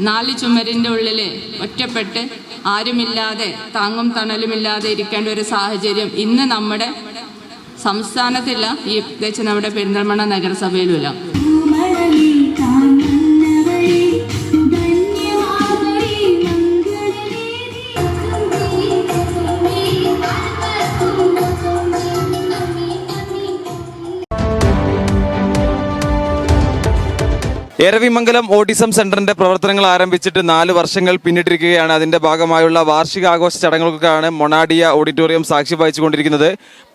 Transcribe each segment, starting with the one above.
നാല് ചുമരിന്റെ ഉള്ളിൽ ഒറ്റപ്പെട്ട് ആരുമില്ലാതെ താങ്ങും തണലുമില്ലാതെ ഇരിക്കേണ്ട ഒരു സാഹചര്യം ഇന്ന് നമ്മുടെ സംസ്ഥാനത്തില്ല. ഈ പ്രത്യേകിച്ച് നമ്മുടെ പെരിന്തൽമണ്ണ നഗരസഭയിലുമില്ല. എരവിമംഗലം ഓട്ടിസം സെന്ററിന്റെ പ്രവർത്തനങ്ങൾ ആരംഭിച്ചിട്ട് നാല് വർഷങ്ങൾ പിന്നിട്ടിരിക്കുകയാണ്. അതിന്റെ ഭാഗമായുള്ള വാർഷിക ആഘോഷ ചടങ്ങുകൾക്കാണ് മൊണാഡിയ ഓഡിറ്റോറിയം സാക്ഷി വഹിച്ചുകൊണ്ടിരിക്കുന്നത്.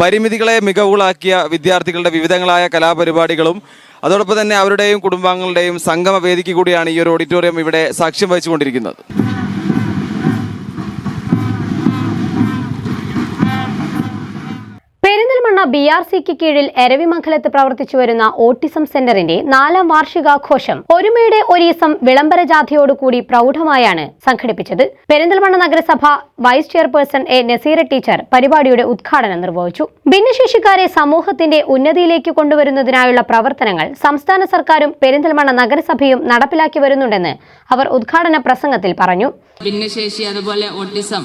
പരിമിതികളെ മികവുകളാക്കിയ വിദ്യാർത്ഥികളുടെ വിവിധങ്ങളായ കലാപരിപാടികളും അതോടൊപ്പം തന്നെ അവരുടെയും കുടുംബാംഗങ്ങളുടെയും സംഗമ വേദിക്ക് കൂടിയാണ് ഈ ഒരു ഓഡിറ്റോറിയം ഇവിടെ സാക്ഷ്യം വഹിച്ചുകൊണ്ടിരിക്കുന്നത്. പെരിന്തൽമണ്ണ ബി ആർ സിക്ക് കീഴിൽ എരവിമംഗലത്ത് പ്രവർത്തിച്ചു വരുന്ന ഓട്ടിസം സെന്ററിന്റെ നാലാം വാർഷികാഘോഷം. ഒരുമയുടെ ഒരീസം വിളംബര ജാഥയോടുകൂടി പ്രൗഢമായാണ് സംഘടിപ്പിച്ചത്. പെരിന്തൽമണ്ണ നഗരസഭ vice chairperson A Naseera teacher പരിപാടിയുടെ ഉദ്ഘാടനം നിർവഹിച്ചു. ഭിന്നശേഷിക്കാരെ സമൂഹത്തിന്റെ ഉന്നതിയിലേക്ക് കൊണ്ടുവരുന്നതിനായുള്ള പ്രവർത്തനങ്ങൾ സംസ്ഥാന സർക്കാരും പെരിന്തൽമണ്ണ നഗരസഭയും നടപ്പിലാക്കി വരുന്നുണ്ടെന്ന് അവർ ഉദ്ഘാടന പ്രസംഗത്തിൽ പറഞ്ഞു. ഭിന്നശേഷി അതുപോലെ ഓട്ടിസം.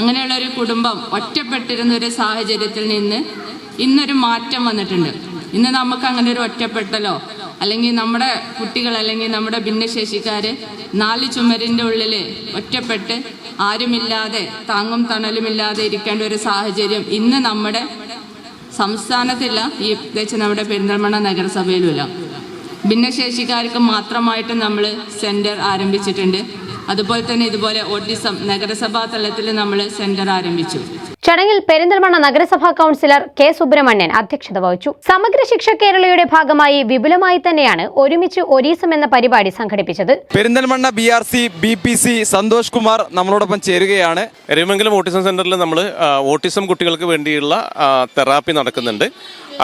അങ്ങനെയുള്ള ഒരു കുടുംബം ഒറ്റപ്പെട്ടിരുന്ന ഒരു സാഹചര്യത്തിൽ നിന്ന് ഇന്നൊരു മാറ്റം വന്നിട്ടുണ്ട്. ഇന്ന് നമുക്ക് അങ്ങനെ ഒരു ഒറ്റപ്പെട്ടലോ അല്ലെങ്കിൽ നമ്മുടെ കുട്ടികൾ അല്ലെങ്കിൽ നമ്മുടെ ഭിന്നശേഷിക്കാർ നാല് ചുമരിന്റെ ഉള്ളിൽ ഒറ്റപ്പെട്ട് ആരുമില്ലാതെ താങ്ങും തണലുമില്ലാതെ ഇരിക്കേണ്ട ഒരു സാഹചര്യം ഇന്ന് നമ്മുടെ സംസ്ഥാനത്തില്ല. ഈ പ്രത്യേകിച്ച് നമ്മുടെ പെരിന്തൽമണ്ണ നഗരസഭയിലുമില്ല. ഭിന്നശേഷിക്കാർക്ക് മാത്രമായിട്ട് നമ്മൾ സെന്റർ ആരംഭിച്ചിട്ടുണ്ട്. അതുപോലെ തന്നെ ഇതുപോലെ ഓട്ടിസം നഗരസഭാ തലത്തിൽ നമ്മൾ സെന്റർ ആരംഭിച്ചു. ചടങ്ങിൽ പെരിന്തൽമണ്ണ നഗരസഭാ കൗൺസിലർ കെ സുബ്രഹ്മണ്യൻ അധ്യക്ഷത വഹിച്ചു. സമഗ്ര ശിക്ഷ കേരളയുടെ ഭാഗമായി വിപുലമായി തന്നെയാണ് ഒരുമിച്ച് ഒരീസം എന്ന പരിപാടി സംഘടിപ്പിച്ചത്. Perinthalmanna B R C B P C Santhosh Kumar നമ്മളോടൊപ്പം ചേരുകയാണ്. എരുമെങ്കിലും ഓട്ടിസം സെന്ററിൽ നമ്മൾ ഓട്ടിസം കുട്ടികൾക്ക് വേണ്ടിയുള്ള തെറാപ്പി നടക്കുന്നുണ്ട്.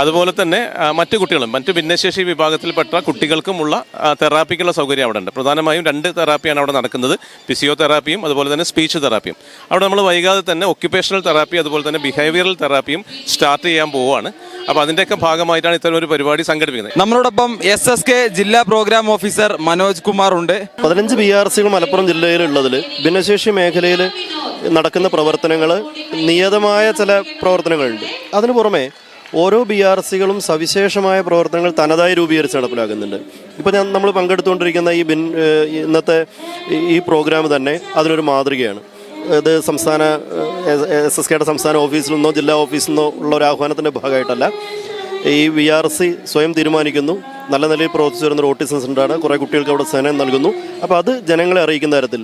അതുപോലെ തന്നെ മറ്റു കുട്ടികളും മറ്റു ഭിന്നശേഷി വിഭാഗത്തിൽപ്പെട്ട കുട്ടികൾക്കുമുള്ള തെറാപ്പിക്കുള്ള സൗകര്യം അവിടെ ഉണ്ട് പ്രധാനമായും രണ്ട് തെറാപ്പിയാണ് അവിടെ നടക്കുന്നത്. ഫിസിയോതെറാപ്പിയും അതുപോലെ തന്നെ സ്പീച്ച് തെറാപ്പിയും. അവിടെ നമ്മൾ വൈകാതെ തന്നെ ഒക്യുപേഷണൽ തെറാപ്പി അതുപോലെ തന്നെ ബിഹേവിയറൽ തെറാപ്പിയും സ്റ്റാർട്ട് ചെയ്യാൻ പോവുകയാണ്. അപ്പോൾ അതിന്റെയൊക്കെ ഭാഗമായിട്ടാണ് ഇത്തരം ഒരു പരിപാടി സംഘടിപ്പിക്കുന്നത്. നമ്മളോടൊപ്പം എസ് എസ് കെ ജില്ലാ പ്രോഗ്രാം ഓഫീസർ മനോജ് കുമാർ ഉണ്ട് പതിനഞ്ച് ബി ആർ സികൾ മലപ്പുറം ജില്ലയിലുള്ളതിൽ ഭിന്നശേഷി മേഖലയിൽ നടക്കുന്ന പ്രവർത്തനങ്ങൾ നിയതമായ ചില പ്രവർത്തനങ്ങളുണ്ട്. അതിനു പുറമെ ഓരോ ബി ആർ സികളും സവിശേഷമായ പ്രവർത്തനങ്ങൾ തനതായി രൂപീകരിച്ച് നടപ്പിലാക്കുന്നുണ്ട്. ഇപ്പോൾ ഞാൻ നമ്മൾ പങ്കെടുത്തുകൊണ്ടിരിക്കുന്ന ഈ ബിൻ ഇന്നത്തെ ഈ- പ്രോഗ്രാം തന്നെ അതിനൊരു മാതൃകയാണ്. ഇത് സംസ്ഥാന എസ് എസ് കെയുടെ സംസ്ഥാന ഓഫീസിൽ നിന്നോ ജില്ലാ ഓഫീസിൽ നിന്നോ ഉള്ള ഒരു ആഹ്വാനത്തിന്റെ ഭാഗമായിട്ടല്ല. ഈ വി ആർ സി സ്വയം തീരുമാനിക്കുന്നു. നല്ല നിലയിൽ പ്രവർത്തിച്ചു വരുന്ന ഒരു ഓട്ടിസം സെന്ററാണ് കുറേ കുട്ടികൾക്ക് അവിടെ സേനം നൽകുന്നു. അപ്പോൾ അത് ജനങ്ങളെ അറിയിക്കുന്ന തരത്തിൽ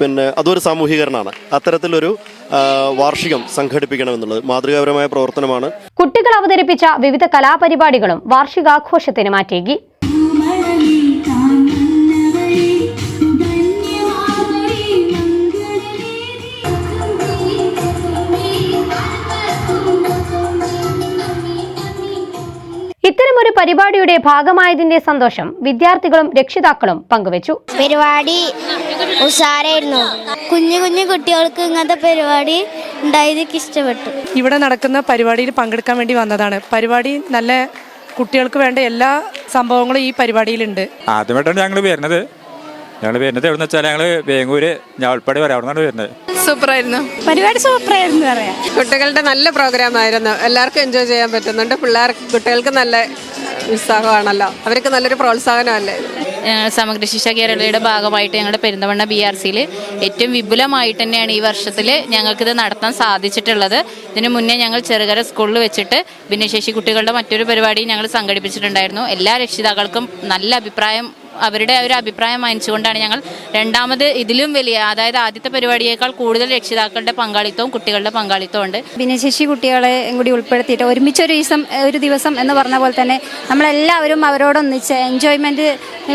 പിന്നെ അതൊരു സാമൂഹീകരണമാണ്. അത്തരത്തിലൊരു വാർഷികം സംഘടിപ്പിക്കണമെന്നുള്ളത് മാതൃകാപരമായ പ്രവർത്തനമാണ്. കുട്ടികൾ അവതരിപ്പിച്ച വിവിധ കലാപരിപാടികളും വാർഷികാഘോഷത്തിന് മാറ്റേകി പരിപാടിയുടെ ഭാഗമായതിന്റെ സന്തോഷം വിദ്യാർത്ഥികളും രക്ഷിതാക്കളും പങ്കുവച്ചു. പരിപാടി ഉഷാരായിരുന്നു കുഞ്ഞു കുഞ്ഞു കുട്ടികൾക്ക് ഇങ്ങനത്തെ പരിപാടി ഉണ്ടായതൊക്കെ ഇഷ്ടപ്പെട്ടു. ഇവിടെ നടക്കുന്ന പരിപാടിയിൽ പങ്കെടുക്കാൻ വേണ്ടി വന്നതാണ്. പരിപാടി നല്ല കുട്ടികൾക്ക് വേണ്ട എല്ലാ സംഭവങ്ങളും ഈ പരിപാടിയിലുണ്ട്. ആദ്യമായിട്ടാണ് ഞങ്ങൾ വരുന്നത്. ഞങ്ങൾ വരുന്നത് എവിടെ വെച്ചാൽ ഞങ്ങൾ വേങ്ങൂര് ഞാൻ വരെ അവിടെ നിന്നാണ് വരുന്നത്. സൂപ്പറായിരുന്നു. പരിപാടി സൂപ്പറായിരുന്നു പറയാം. കുട്ടികളുടെ നല്ല പ്രോഗ്രാം ആയിരുന്നു എല്ലാവർക്കും എൻജോയ് ചെയ്യാൻ പറ്റുന്നുണ്ട്. പിള്ളേർ കുട്ടികൾക്ക് നല്ല ഉത്സാഹമാണല്ലോ. അവർക്ക് നല്ലൊരു പ്രോത്സാഹനമല്ലേ? സമഗ്ര ശിക്ഷ കേരളയുടെ ഭാഗമായിട്ട് ഞങ്ങളുടെ പെരിന്തമണ്ണ ബി ആർ സിയിൽ ഏറ്റവും വിപുലമായിട്ട് തന്നെയാണ് ഈ വർഷത്തിൽ ഞങ്ങൾക്കിത് നടത്താൻ സാധിച്ചിട്ടുള്ളത്. ഇതിനു മുന്നേ ഞങ്ങൾ ചെറുകര സ്കൂളിൽ വെച്ചിട്ട് ഭിന്നശേഷി കുട്ടികളുടെ മറ്റൊരു പരിപാടി ഞങ്ങൾ സംഘടിപ്പിച്ചിട്ടുണ്ടായിരുന്നു. എല്ലാ രക്ഷിതാക്കൾക്കും നല്ല അഭിപ്രായം അവരുടെ ഒരു അഭിപ്രായം മാനിച്ചുകൊണ്ടാണ് ഞങ്ങൾ രണ്ടാമത് ഇതിലും വലിയ അതായത് ആദ്യത്തെ പരിപാടിയേക്കാൾ കൂടുതൽ രക്ഷിതാക്കളുടെ പങ്കാളിത്തവും കുട്ടികളുടെ പങ്കാളിത്തവും ഉണ്ട്. ഭിന്നശേഷി കുട്ടികളെ കൂടി ഉൾപ്പെടുത്തിയിട്ട് ഒരുമിച്ച് ഒരു ദിവസം ഒരു ദിവസം എന്ന് പറഞ്ഞ പോലെ തന്നെ നമ്മളെല്ലാവരും അവരോടൊന്നിച്ച് എൻജോയ്മെന്റ്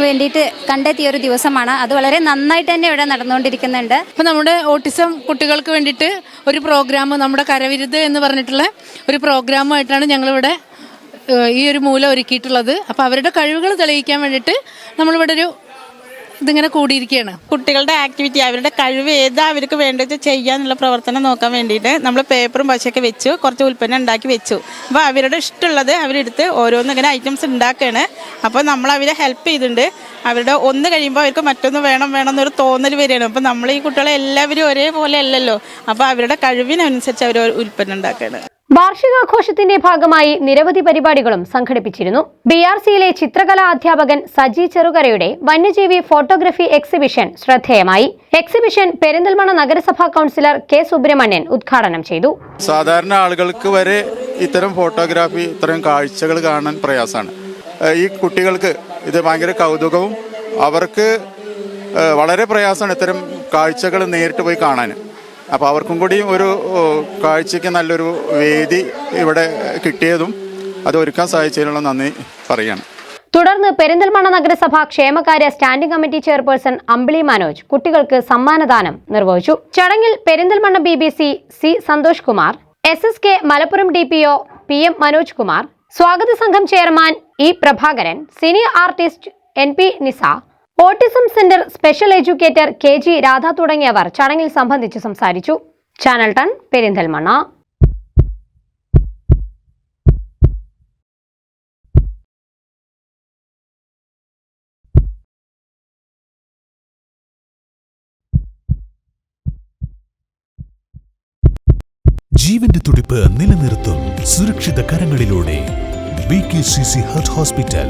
വേണ്ടിയിട്ട് കണ്ടെത്തിയ ഒരു ദിവസമാണ്. അത് വളരെ നന്നായിട്ട് തന്നെ ഇവിടെ നടന്നുകൊണ്ടിരിക്കുന്നുണ്ട്. അപ്പോൾ നമ്മുടെ ഓട്ടിസം കുട്ടികൾക്ക് വേണ്ടിയിട്ട് ഒരു പ്രോഗ്രാം നമ്മുടെ കരവിരുത് എന്ന് പറഞ്ഞിട്ടുള്ള ഒരു പ്രോഗ്രാമായിട്ടാണ് ഞങ്ങളിവിടെ ഈ ഒരു മൂല ഒരുക്കിയിട്ടുള്ളത്. അപ്പോൾ അവരുടെ കഴിവുകൾ തെളിയിക്കാൻ വേണ്ടിയിട്ട് നമ്മളിവിടെ ഒരു ഇതിങ്ങനെ കൂടിയിരിക്കുകയാണ്. കുട്ടികളുടെ ആക്ടിവിറ്റി അവരുടെ കഴിവ് ഏതാ അവർക്ക് വേണ്ടത് ചെയ്യാന്നുള്ള പ്രവർത്തനം നോക്കാൻ വേണ്ടിയിട്ട് നമ്മൾ പേപ്പറും പശയൊക്കെ വെച്ചു കുറച്ച് ഉൽപ്പന്നം ഉണ്ടാക്കി വെച്ചു. അപ്പോൾ അവരുടെ ഇഷ്ടമുള്ളത് അവരെടുത്ത് ഓരോന്ന് ഇങ്ങനെ ഐറ്റംസ് ഉണ്ടാക്കുകയാണ് അപ്പോൾ നമ്മൾ അവരെ ഹെൽപ്പ് ചെയ്തിട്ടുണ്ട്. അവരുടെ ഒന്ന് കഴിയുമ്പോൾ അവർക്ക് മറ്റൊന്ന് വേണം വേണം എന്നൊരു തോന്നൽ വരികയാണ്. അപ്പോൾ നമ്മൾ ഈ കുട്ടികളെ എല്ലാവരും ഒരേപോലെ അല്ലല്ലോ. അപ്പോൾ അവരുടെ കഴിവിനനുസരിച്ച് അവർ ഉൽപ്പന്നം ഉണ്ടാക്കുകയാണ് വാർഷികാഘോഷത്തിന്റെ ഭാഗമായി നിരവധി പരിപാടികളും സംഘടിപ്പിച്ചിരുന്നു. ബി ആർ സിയിലെ ചിത്രകലാ അധ്യാപകൻ സജി ചെറുകരയുടെ വന്യജീവി ഫോട്ടോഗ്രഫി എക്സിബിഷൻ ശ്രദ്ധേയമായി. എക്സിബിഷൻ പെരിന്തൽമണ നഗരസഭാ കൗൺസിലർ കെ സുബ്രഹ്മണ്യൻ ഉദ്ഘാടനം ചെയ്തു. സാധാരണ ആളുകൾക്ക് വരെ ഇത്തരം ഫോട്ടോഗ്രാഫി ഇത്തരം കാഴ്ചകൾ കാണാൻ പ്രയാസമാണ്. ഈ കുട്ടികൾക്ക് ഇത് ഭയങ്കര കൗതുകവും അവർക്ക് വളരെ പ്രയാസമാണ് ഇത്തരം കാഴ്ചകൾ നേരിട്ട് പോയി കാണാൻ. അപ്പോൾ അവർക്കും കൂടി ഒരു കാഴ്ചയ്ക്ക് നല്ലൊരു വേദി ഇവിടെ കിട്ടിയതും അത് ഒരുക്കാൻ സഹായിച്ചതിനുള്ള നന്ദി പറയുകയാണ്. തുടർന്ന് പെരിന്തൽമണ്ണ നഗരസഭ ക്ഷേമകാര്യ standing committee chairperson Ambili Manoj കുട്ടികൾക്ക് സമ്മാനദാനം നിർവഹിച്ചു. ചടങ്ങിൽ Perinthalmanna B B C C Santhosh Kumar S S K Malappuram D P O P M Manoj Kumar സ്വാഗത സംഘം chairman E Prabhakaran senior artist N P Nisa autism centre special educator K G Radha തുടങ്ങിയവർ ചടങ്ങിൽ സംബന്ധിച്ച് സംസാരിച്ചു. Channel ടൺ പെരിന്തൽമണ്ണ. ജീവന്റെ തുടിപ്പ് നിലനിർത്തും സുരക്ഷിത കരങ്ങളിലൂടെ. B K C C heart hospital